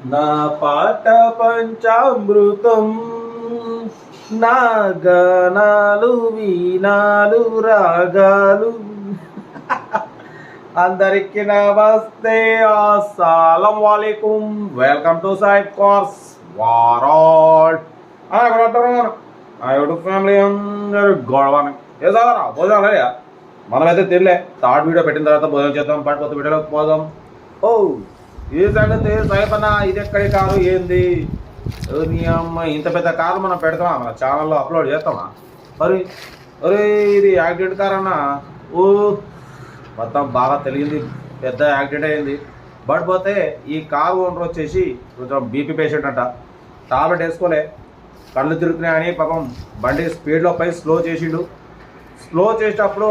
నా పాట పంచామృతం నా గణాలు వీణాలు రాగాలు. అందరికి నమస్తే అస్సలం వాలేకుం. వెల్కమ్ టు సైడ్ కోర్స్ వారాల్ ఆ యూట్యూబ్ ఫ్యామిలీ అందరు గొడవని. ఏ సారా భోజనం అలే మనమైతే తినలే. థర్డ్ వీడియో పెట్టిన తర్వాత భోజనం చేద్దాం పాటు కొత్త వీడియోలోకి పోదాం. ఓ ఏ సంగతి సాయిపన్న ఇది ఎక్కడి కారు ఏంది? నీ అమ్మ ఇంత పెద్ద కారు మనం పెడతామా? మన ఛానల్లో అప్లోడ్ చేస్తామా? మరి అరే ఇది యాక్సిడెంట్ కార్ అన్న. ఓ మొత్తం బాగా తెలియంది పెద్ద యాక్సిడెంట్ అయింది. బట్ పోతే ఈ కార్ ఓనర్ వచ్చేసి కొంచెం బీపీ పేషెంట్ అంట. టాబ్లెట్ వేసుకోలే. కళ్ళు తిరుగుతున్నాయని పాపం బండి స్పీడ్లో పై స్లో చేసిండు. స్లో చేసేటప్పుడు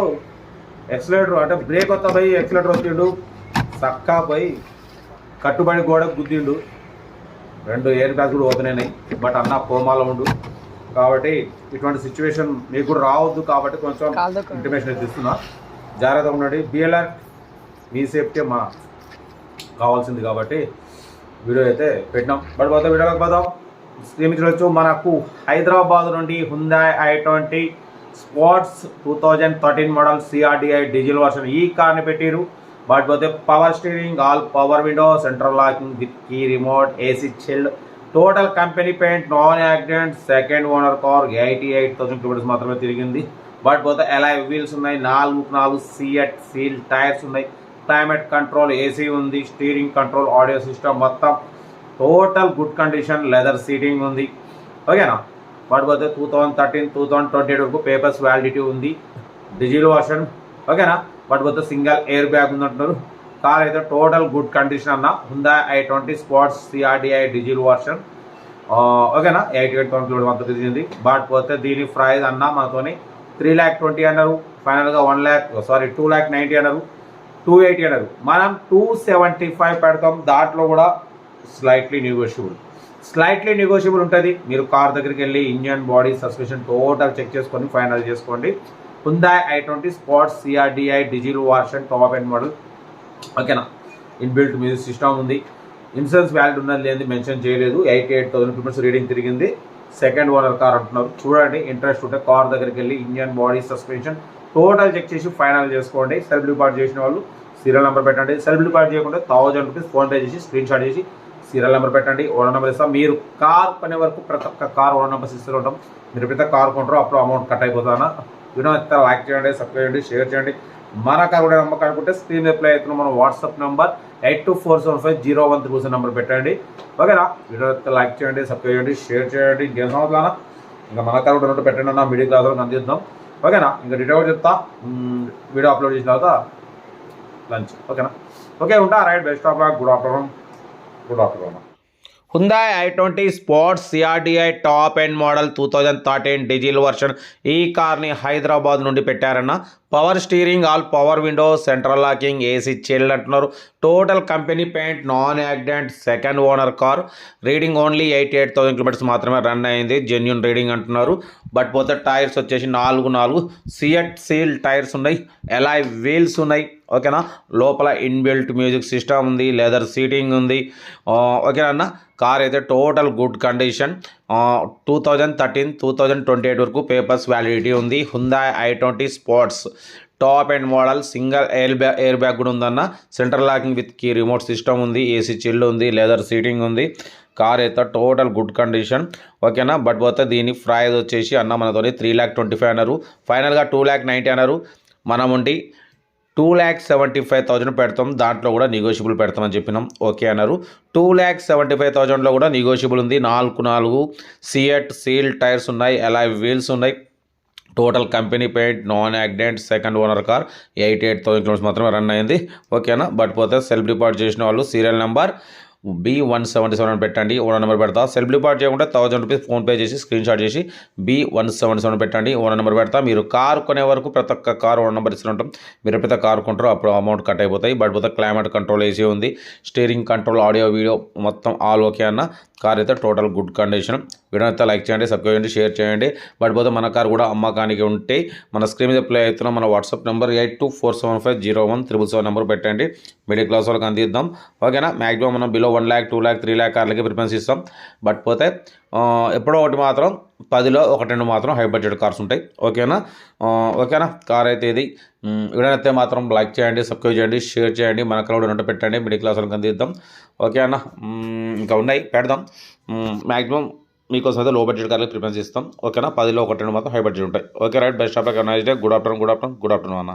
ఎక్సలేటర్ అంటే బ్రేక్ వస్తా పోయి ఎక్సలేటర్ వచ్చిండు. చక్కా పోయి కట్టుబడి గోడ గుద్దిండు. రెండు ఎయిర్ బ్యాగ్స్ కూడా ఓపెన్ అయినాయి బట్ అన్న కోమాలో ఉండు. కాబట్టి ఇటువంటి సిచ్యువేషన్ మీకు కూడా రావద్దు కాబట్టి కొంచెం ఇంటిమేషన్ అయితే ఇస్తున్నా. జాగ్రత్తగా ఉండండి. బిఎల్ఆర్ మీ సేఫ్టీ మా కావాల్సింది కాబట్టి వీడియో అయితే పెట్టినాం. బట్ పోతే వీడియోలోకి పోదాం శ్రీమించవచ్చు మనకు హైదరాబాద్ నుండి Hyundai i twenty sports two thousand thirteen model CRDi diesel version ఈ కార్ని పెట్టిరు బట్ పోతే power steering all power window central locking with key remote AC chilled total company paint non accident second owner car eighty eight thousand kilometres మాత్రమే తిరిగింది. But పోతే ఎలా wheels ఉన్నాయి. నాలుగు నాలుగు సీఎట్ సీల్ టైర్స్ ఉన్నాయి. క్లైమేట్ కంట్రోల్ ఏసీ ఉంది. Steering control audio system మొత్తం. Total good condition leather seating ఉంది. ఓకేనా బట్ పోతే two thousand thirteen two thousand twenty eight వరకు పేపర్స్ వ్యాలిడిటీ ఉంది. డిజిల్ వర్షన్ ఓకేనా బట్ పోతే సింగల్ ఎయిర్ బ్యాగ్ ఉందంటున్నారు. కార్ అయితే టోటల్ గుడ్ కండిషన్ అన్న. Hyundai i twenty sports CRDi diesel version. ఓకేనా? ఎయిటీ ఎయిట్ థౌసండ్ కిలోమీటర్ అంత బట్ పోతే దీని ప్రైజ్ అన్న మనతోని త్రీ ల్యాక్ ట్వంటీ అన్నారు. ఫైనల్గా one lakh sorry two lakh ninety అన్నారు. టూ ఎయిటీ అన్నారు. మనం టూ సెవెంటీ ఫైవ్ పెడతాం. దాంట్లో కూడా స్లైట్లీ నెగోషియబుల్ స్లైట్లీ నెగోషియబుల్ ఉంటుంది. మీరు కార్ దగ్గరికి వెళ్ళి engine body suspension total check చేసుకొని ఫైనల్ చేసుకోండి. Hyundai i twenty sports CRDi diesel version top end model ఓకేనా ఇన్బిల్ట్ మ్యూజిక్ సిస్టమ్ ఉంది. ఇన్సూరెన్స్ వ్యాలిడ్ ఉన్నది లేని మెన్షన్ చేయలేదు. Eighty eight thousand kilometres reading తిరిగింది. సెకండ్ ఓనర్ కార్ అంటున్నారు. చూడండి ఇంట్రెస్ట్ ఉంటే కార్ దగ్గరికి వెళ్ళి engine body suspension total check చేసి ఫైనల్ చేసుకోండి. సెల్ఫ్ డిపార్ట్ చేసిన వాళ్ళు సీరియల్ నెంబర్ పెట్టండి. సెల్ఫ్ డిపార్ట్ చేయకుండా థౌజండ్ రూపీస్ ఫోన్పే చేసి స్క్రీన్ షాట్ చేసి సీరియల్ నెంబర్ పెట్టండి. ఓనర్ నెంబర్ ఇస్తాం. మీరు కార్ కొనే వరకు ప్రతి ఒక్క కార్ ఓనర్ నెంబర్స్ ఇస్తూ ఉంటాం. మీరు పెద్ద కార్ కొంటారో అప్పుడు అమౌంట్ కట్ అయిపోతానా? వీడియో అయితే లైక్ చేయండి సబ్స్క్రైబ్ చేయండి షేర్ చేయండి. మన కార్ కూడా నమ్మకం అనుకుంటే స్క్రీన్ రిప్లై అవుతున్న మన WhatsApp number eight two four seven five zero one three number పెట్టండి. ఓకేనా? వీడియో అయితే లైక్ చేయండి సబ్స్క్రైబ్ చేయండి షేర్ చేయండి. ఇంకేం సంవత్సరానా ఇంకా మన కార్ కూడా ఉన్నట్టు పెట్టండి అన్న మిడిల్ క్లాస్ వాళ్ళకి అందిద్దాం. ఓకేనా? ఇంకా డీటెయిల్ చెప్తా. వీడియో అప్లోడ్ చేసిన తర్వాత లంచ్ ఓకేనా? ఓకే ఉంటా. Right best of good afternoon good afternoon Hyundai I twenty sports CRDI top end model two thousand thirteen diesel version ఈ కార్ని హైదరాబాద్ నుండి పెట్టారన్న power steering all power window central locking AC chilled అంటున్నారు. Total company paint non accident second owner car. Reading only eighty eight thousand kilometres మాత్రమే run అయింది. Genuine reading అంటున్నారు. But పోతే tyres వచ్చేసి నాలుగు నాలుగు. సిఎట్ సీల్ టైర్స్ ఉన్నాయి. Alloy wheels ఉన్నాయి. ఓకేనా? లోపల ఇన్బిల్ట్ మ్యూజిక్ సిస్టమ్ ఉంది. లెదర్ సీటింగ్ ఉంది. ఓకేనా అన్న? కార్ అయితే total good condition. Two thousand thirteen two thousand twenty eight వరకు పేపర్స్ వ్యాలిడిటీ ఉంది. Hyundai i twenty sports top end model single air bag air bag కూడా ఉందన్న. Central locking with key remote system ఉంది. AC chill ఉంది. Leather seating ఉంది. Car అయితే total good condition ఓకేనా but పోతే దీని ప్రైజ్ వచ్చేసి అన్న మనతోని త్రీ ల్యాక్ ట్వంటీ ఫైవ్ అన్నారు ఫైనల్గా టూ ల్యాక్ నైంటీ అన్నారు. మనం ఉండి two lakh seventy five thousand పెడతాం. దాంట్లో కూడా నెగోషియబుల్ పెడతామని చెప్పినాం. ఓకే అన్నారు. టూ ల్యాక్ సెవెంటీ ఫైవ్ థౌజండ్లో కూడా నెగోషియబుల్ ఉంది. నాలుగు నాలుగు సిఎట్ సీల్ టైర్స్ ఉన్నాయి. ఎలా వీల్స్ ఉన్నాయి. Total company paint non accident second owner car eighty eight thousand kilometres మాత్రమే రన్ అయింది. ఓకేనా? బట్ పోతే సెల్ఫ్ డిపార్ట్ చేసిన వాళ్ళు serial number B one seventy seven అని పెట్టండి. ఓనర్ నెంబర్ పెడతా. సెల్ఫ్ డిపార్ట్ చేయకుండా థౌసండ్ రూపీస్ ఫోన్పే చేసి స్క్రీన్ షాట్ చేసి బి వన్ సెవెంటీ సెవెన్ పెట్టండి. ఓనర్ నెంబర్ పెడతా. మీరు కార్ కొనే వరకు ప్రతి ఒక్క కార్ ఓనర్ నెంబర్ ఇస్తూ ఉంటాం. మీరు ఎప్పుడైతే కార్ కొంటారో అప్పుడు అమౌంట్ కట్ అయిపోతాయి. బట్ పోతే క్లైమేట్ కంట్రోల్ ఏసీ ఉంది. స్టీరింగ్ కంట్రోల్ ఆడియో వీడియో మొత్తం ఆల్ ఓకే అన్న. కార్ అయితే total good condition video like చేయండి సబ్స్క్రైబ్ చేయండి షేర్ చేయండి. బట్ పోతే మన కార్ కూడా అమ్మకానికి ఉంటే మన స్క్రీన్ మీద ప్లే అవుతున్న మన WhatsApp number eight two four seven five zero one triple seven number పెట్టండి. మిడిల్ క్లాస్ వాళ్ళకి అందిద్దాం. ఓకేనా మ్యాక్సిమం మనం below one lakh two lakh three lakh కార్లకి preference ఇస్తాం. బట్ పోతే ఎప్పుడో ఒకటి మాత్రం పదిలో ఒకటి రెండు మాత్రం హై బడ్జెట్ కార్స్ ఉంటాయి. ఓకేనా ఓకేనా కార్ అయితే ఇది. మ్, మాత్రం లైక్ చేయండి సబ్స్క్రైబ్ చేయండి షేర్ చేయండి. మన క్రౌడ్ ఉంటే పెట్టండి. మిడిల్ క్లాస్ వాళ్ళకి అందిద్దాం. ఓకేనా ఇంకా ఉన్నాయి. పెడదాం. మ్యాక్సిమం మీకోసం అయితే లో బడ్జెట్ కార్లకి ప్రిఫరెన్స్ ఇస్తాం ఓకేనా పదిలో ఒకటి రెండు మాత్రం హై బడ్జెట్ ఉంటాయి. Okay right best of nice day good afternoon good afternoon good afternoon అన్న.